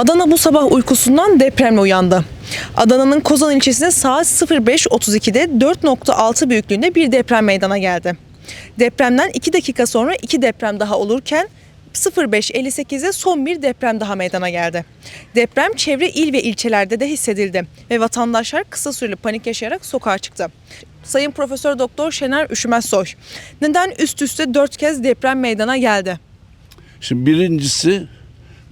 Adana bu sabah uykusundan depremle uyandı. Adana'nın Kozan ilçesinde saat 05.32'de 4.6 büyüklüğünde bir deprem meydana geldi. Depremden 2 dakika sonra 2 deprem daha olurken 05.58'de son bir deprem daha meydana geldi. Deprem çevre il ve ilçelerde de hissedildi ve vatandaşlar kısa süreli panik yaşayarak sokağa çıktı. Sayın Profesör Doktor Şener Üşümezsoy, neden üst üste 4 kez deprem meydana geldi? Şimdi birincisi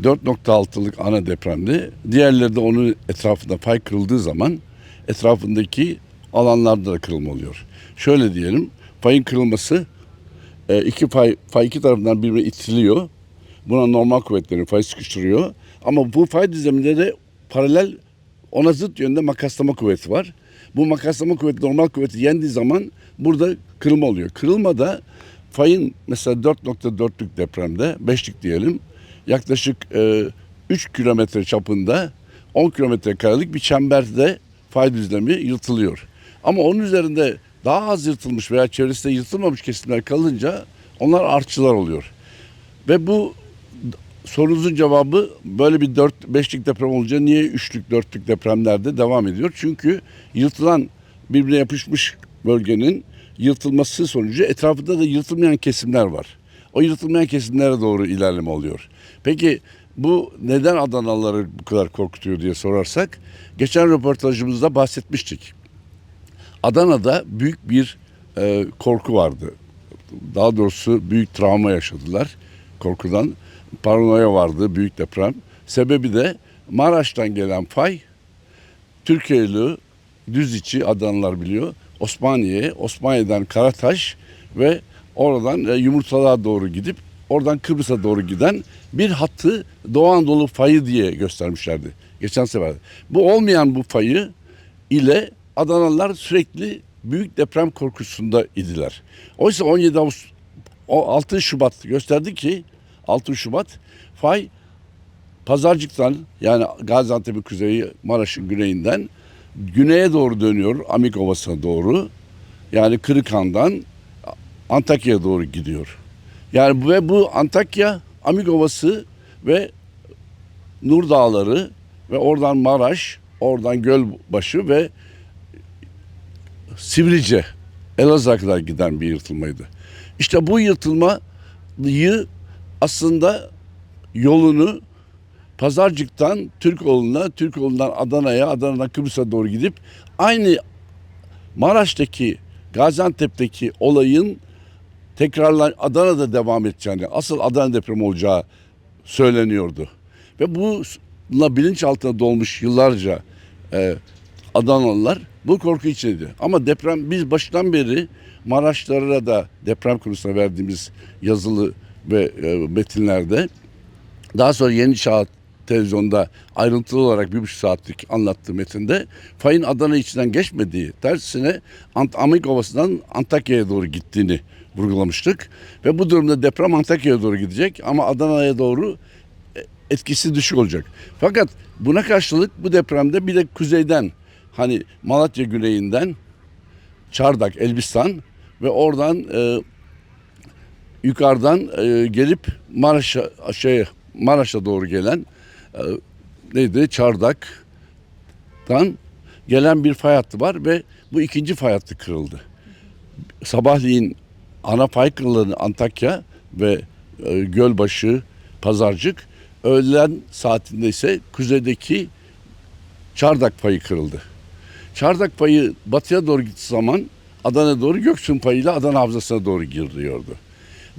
4.6'lık ana depremdi. Diğerleri de onun etrafında fay kırıldığı zaman etrafındaki alanlarda da kırılma oluyor. Şöyle diyelim fayın kırılması e, iki fay, fay iki tarafından birbirine itiliyor. Buna normal kuvvetleri fay sıkıştırıyor. Ama bu fay düzleminde de paralel ona zıt yönde makaslama kuvveti var. Bu makaslama kuvveti normal kuvveti yendiği zaman burada kırılma oluyor. Kırılmada fayın mesela 4.4'lük depremde 5'lik diyelim yaklaşık e, 3 kilometre çapında 10 kilometre karelik bir çemberde fay düzlemi yırtılıyor. Ama onun üzerinde daha az yırtılmış veya çevresinde yırtılmamış kesimler kalınca onlar artçılar oluyor. Ve bu sorunuzun cevabı böyle bir 4-5'lik deprem olunca niye 3'lük 4'lük depremlerde devam ediyor? Çünkü yırtılan birbirine yapışmış bölgenin yırtılması sonucu etrafında da yırtılmayan kesimler var. O yırtılmayan kesimlere doğru ilerleme oluyor. Peki bu neden Adanalıları bu kadar korkutuyor diye sorarsak geçen röportajımızda bahsetmiştik. Adana'da büyük bir e, korku vardı. Daha doğrusu büyük travma yaşadılar korkudan. Paranoya vardı, büyük deprem. Sebebi de Maraş'tan gelen fay Türkiye'li düz içi Adanalılar biliyor. Osmaniye, Osmaniye'den Karataş ve oradan e, Yumurtalığa doğru gidip oradan Kıbrıs'a doğru giden bir hattı Doğu Anadolu fayı diye göstermişlerdi. Geçen sefer. Bu olmayan bu fayı ile Adanalılar sürekli büyük deprem korkusunda idiler. Oysa 17 Ağustos o 6 Şubat gösterdi ki 6 Şubat fay Pazarcık'tan yani Gaziantep'in kuzeyi Maraş'ın güneyinden güneye doğru dönüyor Amik Ovası'na doğru. Yani Kırıkhan'dan Antakya'ya doğru gidiyor. Yani ve bu Antakya, Amik Ovası ve Nur Dağları ve oradan Maraş, oradan Gölbaşı ve Sivrice, Elazığ'a kadar giden bir yırtılmaydı. İşte bu yırtılmayı aslında yolunu Pazarcık'tan Türkoğlu'na, Türkoğlu'ndan Adana'ya, Adana'dan Kıbrıs'a doğru gidip aynı Maraş'taki, Gaziantep'teki olayın tekrarlan Adana'da devam edeceğini, asıl Adana depremi olacağı söyleniyordu. Ve bununla bilinçaltına dolmuş yıllarca e, Adanalılar bu korku içindeydi. Ama deprem biz baştan beri Maraşlara da deprem konusunda verdiğimiz yazılı ve e, metinlerde daha sonra Yeni Çağ televizyonda ayrıntılı olarak bir buçuk saatlik anlattığı metinde fayın Adana içinden geçmediği tersine Ant Amik Ovası'ndan Antakya'ya doğru gittiğini vurgulamıştık. Ve bu durumda deprem Antakya'ya doğru gidecek ama Adana'ya doğru e, etkisi düşük olacak. Fakat buna karşılık bu depremde bir de kuzeyden hani Malatya güneyinden Çardak, Elbistan ve oradan e, yukarıdan e, gelip Maraş'a şey Maraş'a doğru gelen e, neydi Çardak'tan gelen bir fay hattı var ve bu ikinci fay hattı kırıldı. Sabahleyin ana fay kırılan Antakya ve e, Gölbaşı, Pazarcık öğlen saatinde ise kuzeydeki Çardak payı kırıldı. Çardak payı batıya doğru gittiği zaman Adana doğru Göksun payıyla Adana Havzası'na doğru giriyordu.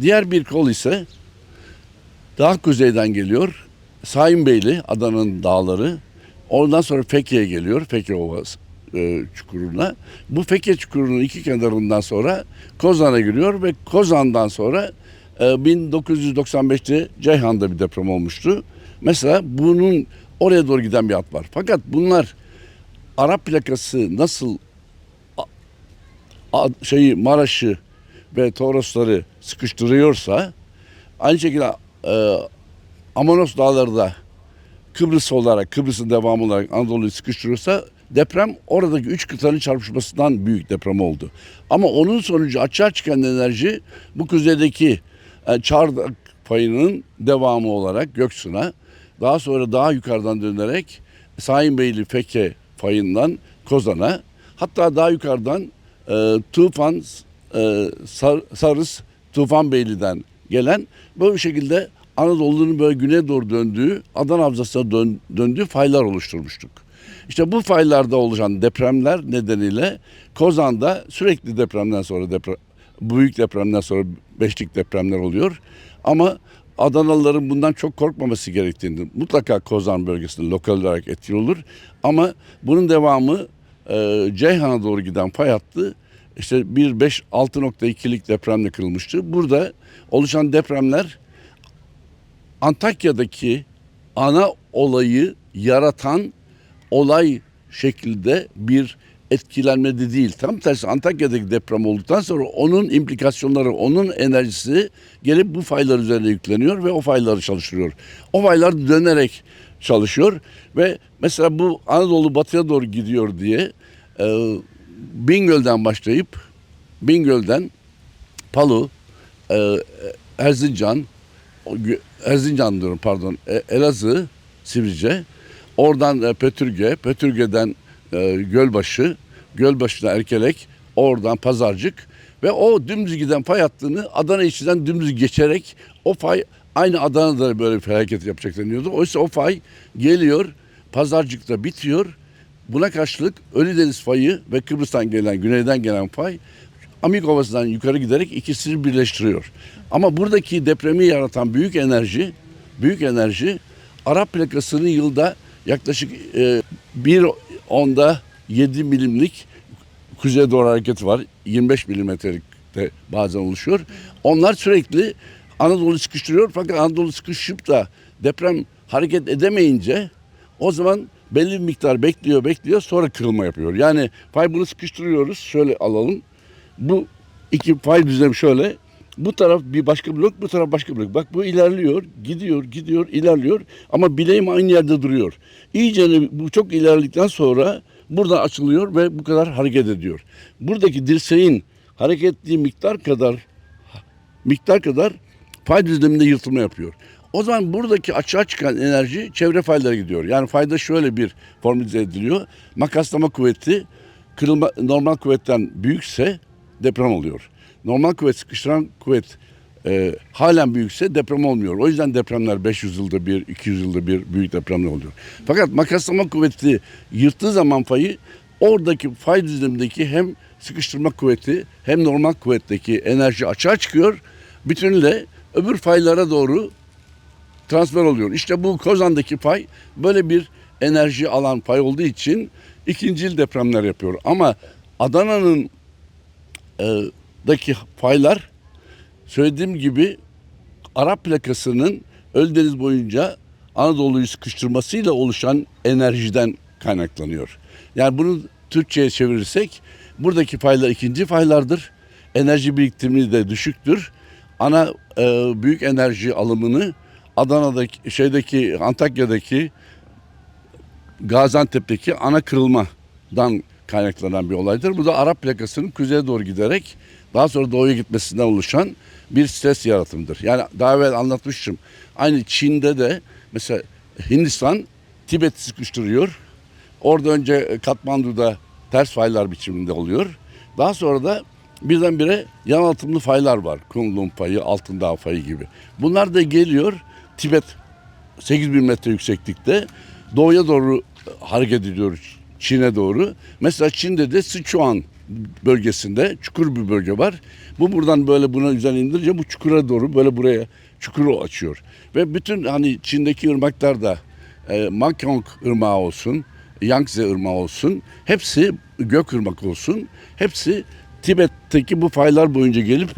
Diğer bir kol ise daha kuzeyden geliyor. Sayınbeyli, Adana'nın dağları. Ondan sonra Fekke'ye geliyor. Fekke Ovası e, çukuruna. Bu Fekke çukurunun iki kenarından sonra Kozan'a giriyor ve Kozan'dan sonra e, 1995'te Ceyhan'da bir deprem olmuştu. Mesela bunun oraya doğru giden bir hat var. Fakat bunlar Arap plakası nasıl a- şeyi Maraş'ı ve Torosları sıkıştırıyorsa aynı şekilde e, Amanos Dağları da Kıbrıs olarak, Kıbrıs'ın devamı olarak Anadolu'yu sıkıştırıyorsa deprem oradaki üç kıtanın çarpışmasından büyük deprem oldu. Ama onun sonucu açığa çıkan enerji bu kuzeydeki e, Çardak payının devamı olarak Göksu'na daha sonra daha yukarıdan dönerek Sayınbeyli Feke fayından Kozan'a hatta daha yukarıdan e, Tufan e, Sar, Sarız Tufanbeyli'den gelen böyle şekilde Anadolu'nun böyle güneye doğru döndüğü Adana Havzası'na dön, döndüğü faylar oluşturmuştuk. İşte bu faylarda oluşan depremler nedeniyle Kozan'da sürekli depremden sonra deprem, büyük depremden sonra beşlik depremler oluyor. Ama Adanalıların bundan çok korkmaması gerektiğini mutlaka Kozan bölgesinde lokal olarak etkin olur. Ama bunun devamı e, Ceyhan'a doğru giden fay hattı işte 1 5 6.2'lik depremle kırılmıştı. Burada oluşan depremler Antakya'daki ana olayı yaratan olay şekilde bir etkilenme de değil. Tam tersi Antakya'daki deprem olduktan sonra onun implikasyonları, onun enerjisi gelip bu faylar üzerine yükleniyor ve o fayları çalıştırıyor. O faylar dönerek çalışıyor ve mesela bu Anadolu batıya doğru gidiyor diye e, Bingöl'den başlayıp Bingöl'den Palu, e, Erzincan, Erzincan diyorum pardon, E- Elazığ, Sivrice, oradan e, Pötürge, Pötürge'den e, Gölbaşı, Gölbaşı'dan Erkelek, oradan Pazarcık ve o dümdüz giden fay hattını Adana içinden dümdüz geçerek o fay aynı Adana'da böyle bir felaket yapacak deniyordu. Oysa o fay geliyor, Pazarcık'ta bitiyor. Buna karşılık Ölüdeniz fayı ve Kıbrıs'tan gelen, güneyden gelen fay Amik Ovası'ndan yukarı giderek ikisini birleştiriyor. Ama buradaki depremi yaratan büyük enerji, büyük enerji Arap plakasının yılda yaklaşık e, bir onda 7 milimlik kuzeye doğru hareketi var. 25 milimetrelik de bazen oluşuyor. Onlar sürekli Anadolu sıkıştırıyor fakat Anadolu sıkışıp da deprem hareket edemeyince o zaman belli bir miktar bekliyor bekliyor sonra kırılma yapıyor. Yani fay bunu sıkıştırıyoruz şöyle alalım. Bu iki fay düzlemi şöyle. Bu taraf bir başka blok, bu taraf başka blok. Bak bu ilerliyor, gidiyor, gidiyor, ilerliyor. Ama bileğim aynı yerde duruyor. İyice bu çok ilerledikten sonra burada açılıyor ve bu kadar hareket ediyor. Buradaki dirseğin hareket ettiği miktar kadar miktar kadar fay düzleminde yırtılma yapıyor. O zaman buradaki açığa çıkan enerji çevre faylara gidiyor. Yani fayda şöyle bir formülize ediliyor. Makaslama kuvveti kırılma, normal kuvvetten büyükse deprem oluyor. Normal kuvvet sıkıştıran kuvvet e, halen büyükse deprem olmuyor. O yüzden depremler 500 yılda bir, 200 yılda bir büyük depremler oluyor. Fakat makaslama kuvveti yırttığı zaman fayı oradaki fay düzlemindeki hem sıkıştırma kuvveti hem normal kuvvetteki enerji açığa çıkıyor. Bütünle öbür faylara doğru transfer oluyor. İşte bu Kozan'daki fay böyle bir enerji alan fay olduğu için ikincil depremler yapıyor. Ama Adana'nın e, daki faylar söylediğim gibi Arap plakasının Ölüdeniz boyunca Anadolu'yu sıkıştırmasıyla oluşan enerjiden kaynaklanıyor. Yani bunu Türkçe'ye çevirirsek buradaki faylar ikinci faylardır. Enerji biriktirimi de düşüktür. Ana e, büyük enerji alımını Adana'daki şeydeki Antakya'daki Gaziantep'teki ana kırılmadan kaynaklanan bir olaydır. Bu da Arap plakasının kuzeye doğru giderek daha sonra doğuya gitmesinden oluşan bir stres yaratımıdır. Yani daha evvel anlatmıştım. Aynı Çin'de de mesela Hindistan Tibet'i sıkıştırıyor. Orada önce Katmandu'da ters faylar biçiminde oluyor. Daha sonra da birdenbire yan altımlı faylar var. Kunlun fayı, Altındağ fayı gibi. Bunlar da geliyor Tibet 8000 metre yükseklikte doğuya doğru hareket ediyoruz Çin'e doğru. Mesela Çin'de de Sichuan bölgesinde çukur bir bölge var. Bu buradan böyle buna üzerine indirince bu çukura doğru böyle buraya çukuru açıyor. Ve bütün hani Çin'deki ırmaklar da e, Mekong ırmağı olsun, Yangtze ırmağı olsun, hepsi gök ırmak olsun, hepsi Tibet'teki bu faylar boyunca gelip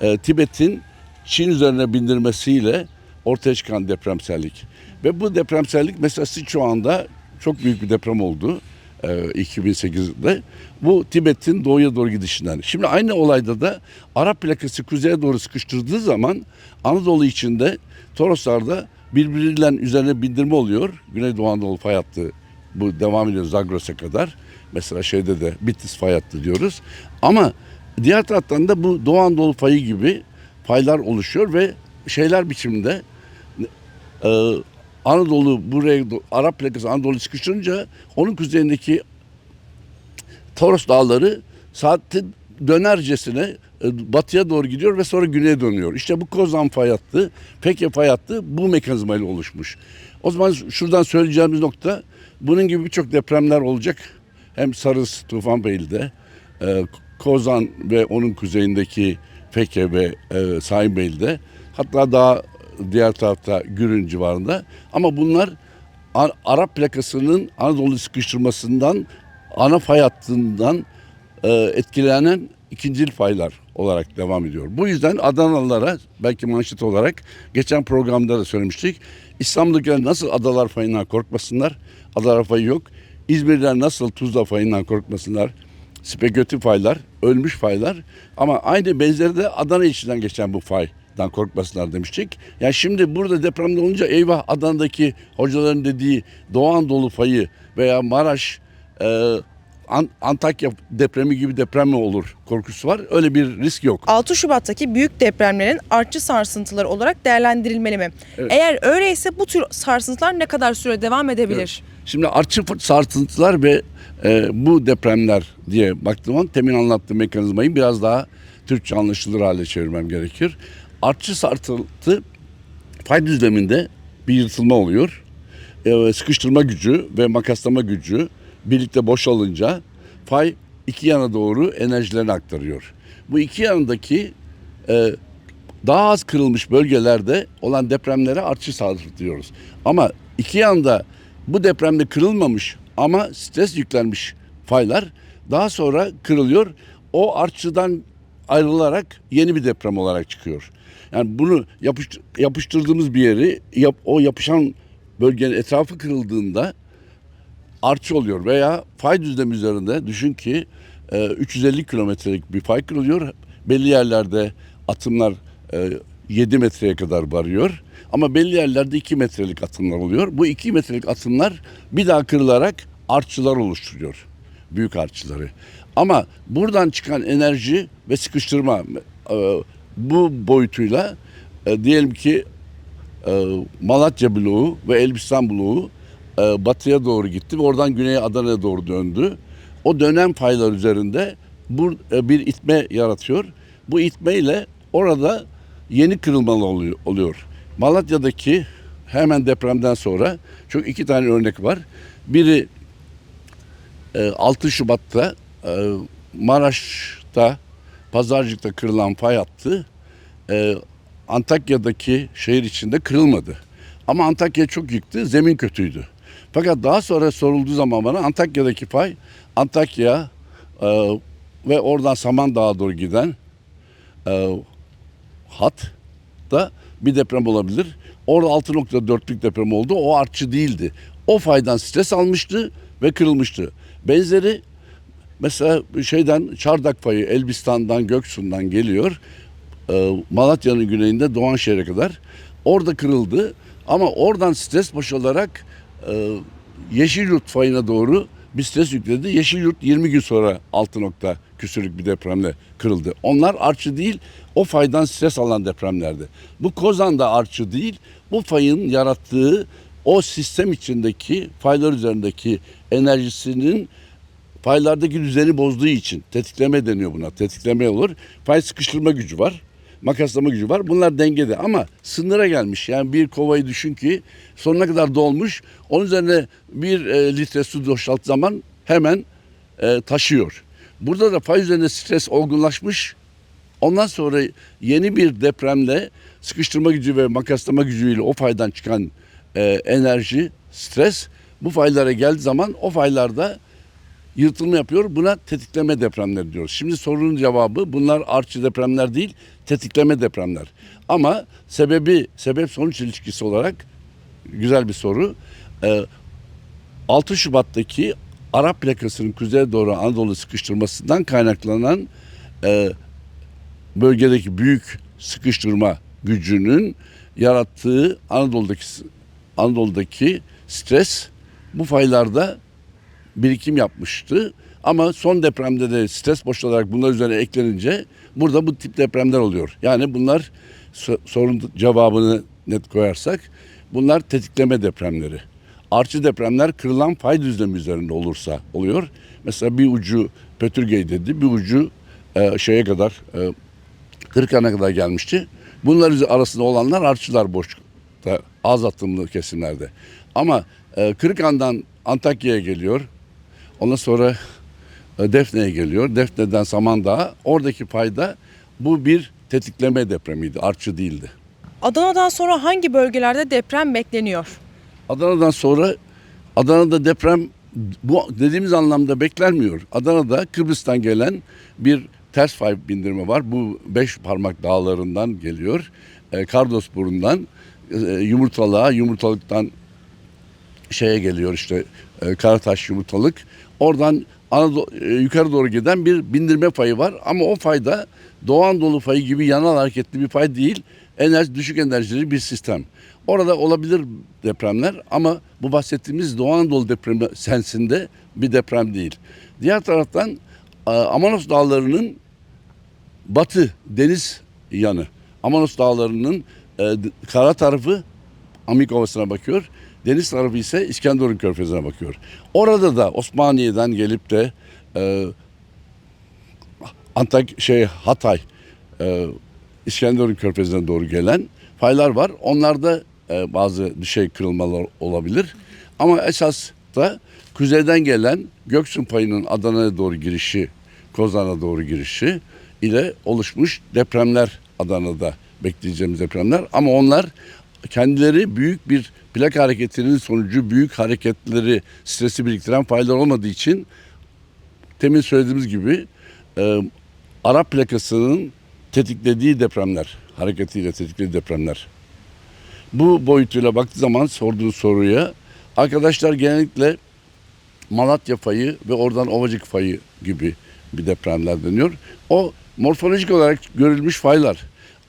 e, Tibet'in Çin üzerine bindirmesiyle ortaya çıkan depremsellik. Ve bu depremsellik mesela Sichuan'da çok büyük bir deprem oldu 2008'de. Bu Tibet'in doğuya doğru gidişinden. Şimdi aynı olayda da Arap plakası kuzeye doğru sıkıştırdığı zaman Anadolu içinde Toroslar'da birbiriyle üzerine bindirme oluyor. Güneydoğu Anadolu fay hattı bu devam ediyor Zagros'a kadar. Mesela şeyde de Bitlis fay hattı diyoruz. Ama diğer taraftan da bu Doğu Anadolu fayı gibi faylar oluşuyor ve şeyler biçiminde e, Anadolu buraya Arap plakası Anadolu sıkıştırınca onun kuzeyindeki Toros dağları saatin dönercesine e, batıya doğru gidiyor ve sonra güneye dönüyor. İşte bu Kozan fay hattı, Peke fay hattı bu mekanizmayla oluşmuş. O zaman şuradan söyleyeceğimiz nokta bunun gibi birçok depremler olacak. Hem Sarız, Tufanbeyli'de, e, Kozan ve onun kuzeyindeki Peke ve e, Sayınbeyli'de hatta daha diğer tarafta Gürün civarında. Ama bunlar Arap plakasının Anadolu sıkıştırmasından ana fay hattından e, etkilenen ikincil faylar olarak devam ediyor. Bu yüzden Adanalılara belki manşet olarak geçen programda da söylemiştik. İstanbul'dakiler nasıl adalar fayından korkmasınlar. Adalar fayı yok. İzmirliler nasıl Tuzla fayından korkmasınlar. Spekülatif faylar, ölmüş faylar ama aynı benzeri de Adana içinden geçen bu faydan korkmasınlar demiştik. Yani şimdi burada depremde olunca eyvah Adana'daki hocaların dediği Doğu Anadolu fayı veya Maraş, e, An- Antakya depremi gibi deprem mi olur korkusu var. Öyle bir risk yok. 6 Şubat'taki büyük depremlerin artçı sarsıntıları olarak değerlendirilmeli mi? Evet. Eğer öyleyse bu tür sarsıntılar ne kadar süre devam edebilir? Şimdi artçı sarsıntılar ve e, bu depremler diye baktığım zaman temin anlattığım mekanizmayı biraz daha Türkçe anlaşılır hale çevirmem gerekir. Artçı sarsıntı fay düzleminde bir yırtılma oluyor. E, sıkıştırma gücü ve makaslama gücü birlikte boşalınca fay iki yana doğru enerjilerini aktarıyor. Bu iki yanındaki e, daha az kırılmış bölgelerde olan depremlere artçı sarsıntı diyoruz. Ama iki yanda bu depremde kırılmamış ama stres yüklenmiş faylar daha sonra kırılıyor. O artçıdan ayrılarak yeni bir deprem olarak çıkıyor. Yani bunu yapıştır, yapıştırdığımız bir yeri yap, o yapışan bölgenin etrafı kırıldığında artçı oluyor veya fay düzlemi üzerinde düşün ki e, 350 kilometrelik bir fay kırılıyor. Belli yerlerde atımlar e, 7 metreye kadar varıyor. Ama belli yerlerde 2 metrelik atımlar oluyor. Bu 2 metrelik atımlar bir daha kırılarak artçılar oluşturuyor. Büyük artçıları. Ama buradan çıkan enerji ve sıkıştırma e, bu boyutuyla e, diyelim ki e, Malatya bloğu ve Elbistan bloğu e, batıya doğru gitti ve oradan güneye Adana'ya doğru döndü. O dönem paylar üzerinde bu e, bir itme yaratıyor. Bu itmeyle orada yeni kırılmalı oluyor. oluyor. Malatya'daki hemen depremden sonra çok iki tane örnek var. Biri e, 6 Şubat'ta e, Maraş'ta Pazarcık'ta kırılan fay hattı e, Antakya'daki şehir içinde kırılmadı. Ama Antakya çok yıktı, zemin kötüydü. Fakat daha sonra sorulduğu zaman bana Antakya'daki fay Antakya e, ve oradan Samandağ'a doğru giden e, hat da bir deprem olabilir. Orada 6.4'lük deprem oldu. O artçı değildi. O faydan stres almıştı ve kırılmıştı. Benzeri mesela şeyden Çardak fayı Elbistan'dan Göksu'ndan geliyor. Ee, Malatya'nın güneyinde Doğanşehir'e kadar. Orada kırıldı ama oradan stres boşalarak e, Yeşilyurt fayına doğru bir stres yükledi. Yeşilyurt 20 gün sonra 6 nokta küsürlük bir depremle kırıldı. Onlar artçı değil, o faydan stres alan depremlerdi. Bu Kozan da artçı değil, bu fayın yarattığı o sistem içindeki faylar üzerindeki enerjisinin Paylardaki düzeni bozduğu için tetikleme deniyor buna. Tetikleme olur. Pay sıkıştırma gücü var. Makaslama gücü var. Bunlar dengede ama sınıra gelmiş. Yani bir kovayı düşün ki sonuna kadar dolmuş. Onun üzerine bir e, litre su boşalt zaman hemen e, taşıyor. Burada da fay üzerinde stres olgunlaşmış. Ondan sonra yeni bir depremle sıkıştırma gücü ve makaslama gücüyle o faydan çıkan e, enerji, stres bu faylara geldiği zaman o faylarda yırtılma yapıyor. Buna tetikleme depremleri diyoruz. Şimdi sorunun cevabı bunlar artçı depremler değil, tetikleme depremler. Ama sebebi, sebep sonuç ilişkisi olarak güzel bir soru. Ee, 6 Şubat'taki Arap plakasının kuzeye doğru Anadolu sıkıştırmasından kaynaklanan e, bölgedeki büyük sıkıştırma gücünün yarattığı Anadolu'daki Anadolu'daki stres bu faylarda birikim yapmıştı. Ama son depremde de stres boşalarak bunlar üzerine eklenince burada bu tip depremler oluyor. Yani bunlar so- sorun cevabını net koyarsak Bunlar tetikleme depremleri. Artçı depremler kırılan fay düzlemi üzerinde olursa oluyor. Mesela bir ucu Pötürgey dedi, bir ucu e, şeye kadar e, Kırıkhan'a kadar gelmişti. Bunlar arasında olanlar artçılar boşlukta, az atımlı kesimlerde. Ama e, Kırıkhan'dan Antakya'ya geliyor. Ondan sonra e, Defne'ye geliyor. Defne'den Samandağ'a. Oradaki fayda bu bir tetikleme depremiydi. Artçı değildi. Adana'dan sonra hangi bölgelerde deprem bekleniyor? Adana'dan sonra Adana'da deprem bu dediğimiz anlamda beklenmiyor. Adana'da Kıbrıs'tan gelen bir ters fay bindirme var. Bu beş parmak dağlarından geliyor. E, Kardos burundan e, yumurtalığa, yumurtalıktan şeye geliyor işte e, Karataş yumurtalık. Oradan Anadolu, e, yukarı doğru giden bir bindirme fayı var. Ama o fayda Doğu Anadolu fayı gibi yanal hareketli bir fay değil. Enerji, düşük enerjili bir sistem. Orada olabilir depremler ama bu bahsettiğimiz Doğu Anadolu depremi sensinde bir deprem değil. Diğer taraftan e, Amanos Dağları'nın batı deniz yanı. Amanos Dağları'nın e, kara tarafı Amik Ovası'na bakıyor. Deniz tarafı ise İskenderun Körfezi'ne bakıyor. Orada da Osmaniye'den gelip de e, Antak şey Hatay e, İskenderun Körfezi'ne doğru gelen faylar var. Onlarda e, bazı şey kırılmalar olabilir. Ama esas da kuzeyden gelen Göksun payının Adana'ya doğru girişi, Kozan'a doğru girişi ile oluşmuş depremler Adana'da bekleyeceğimiz depremler. Ama onlar kendileri büyük bir plak hareketinin sonucu büyük hareketleri, stresi biriktiren faylar olmadığı için temin söylediğimiz gibi e, Arap plakasının tetiklediği depremler, hareketiyle tetiklediği depremler. Bu boyutuyla baktığı zaman sorduğun soruya arkadaşlar genellikle Malatya fayı ve oradan Ovacık fayı gibi bir depremler deniyor. O morfolojik olarak görülmüş faylar.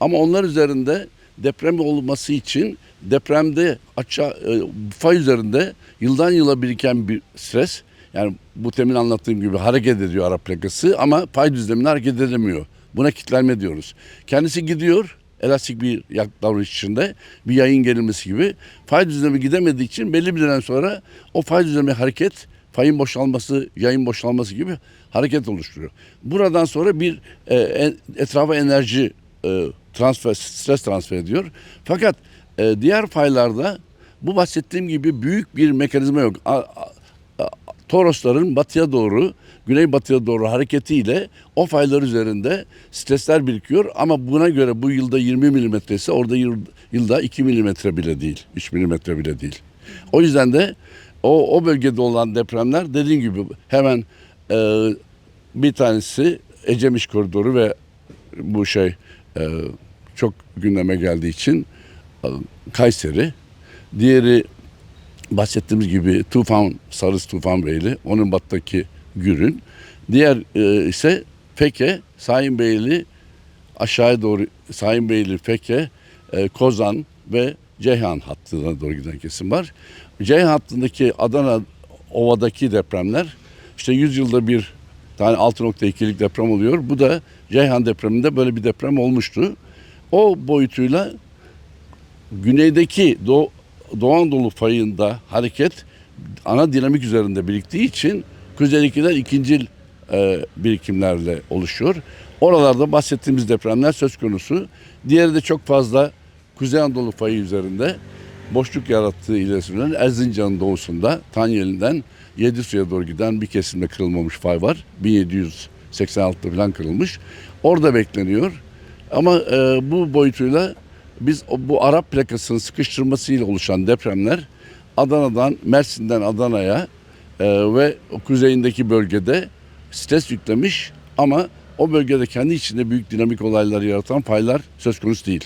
Ama onlar üzerinde deprem olması için depremde aşağı e, fay üzerinde yıldan yıla biriken bir stres. Yani bu temin anlattığım gibi hareket ediyor Arap plakası ama pay düzleminde hareket edemiyor. Buna kitlenme diyoruz. Kendisi gidiyor elastik bir davranış içinde bir yayın gerilmesi gibi fay düzlemi gidemediği için belli bir dönem sonra o fay düzlemi hareket fayın boşalması, yayın boşalması gibi hareket oluşturuyor. Buradan sonra bir e, etrafa enerji e, transfer, stres transfer ediyor. Fakat e, diğer faylarda bu bahsettiğim gibi büyük bir mekanizma yok. A- a- a- Torosların batıya doğru, güneybatıya doğru hareketiyle o faylar üzerinde stresler birikiyor. Ama buna göre bu yılda 20 milimetre ise orada yıl- yılda 2 milimetre bile değil, 3 milimetre bile değil. O yüzden de o, o bölgede olan depremler dediğim gibi hemen e, bir tanesi Ecemiş koridoru ve bu şey çok gündeme geldiği için e, Kayseri. Diğeri bahsettiğimiz gibi Tufan, Sarız Tufan Beyli, onun battaki Gürün. Diğer e, ise Feke, Sayın Beyli aşağıya doğru Sayın Beyli, Feke, e, Kozan ve Ceyhan hattına doğru giden kesim var. Ceyhan hattındaki Adana Ova'daki depremler işte 100 yılda bir tane 6.2'lik deprem oluyor. Bu da Ceyhan depreminde böyle bir deprem olmuştu. O boyutuyla güneydeki Doğu, Doğu Anadolu fayında hareket ana dinamik üzerinde biriktiği için kuzeydekiler ikincil e, birikimlerle oluşuyor. Oralarda bahsettiğimiz depremler söz konusu. Diğeri de çok fazla Kuzey Anadolu fayı üzerinde boşluk yarattığı ileri sürülen Erzincan'ın doğusunda Tanyeli'den Yedisu'ya doğru giden bir kesimde kırılmamış fay var. 1786'da falan kırılmış. Orada bekleniyor. Ama e, bu boyutuyla biz bu Arap plakasının sıkıştırmasıyla oluşan depremler Adana'dan, Mersin'den Adana'ya e, ve kuzeyindeki bölgede stres yüklemiş ama o bölgede kendi içinde büyük dinamik olaylar yaratan faylar söz konusu değil.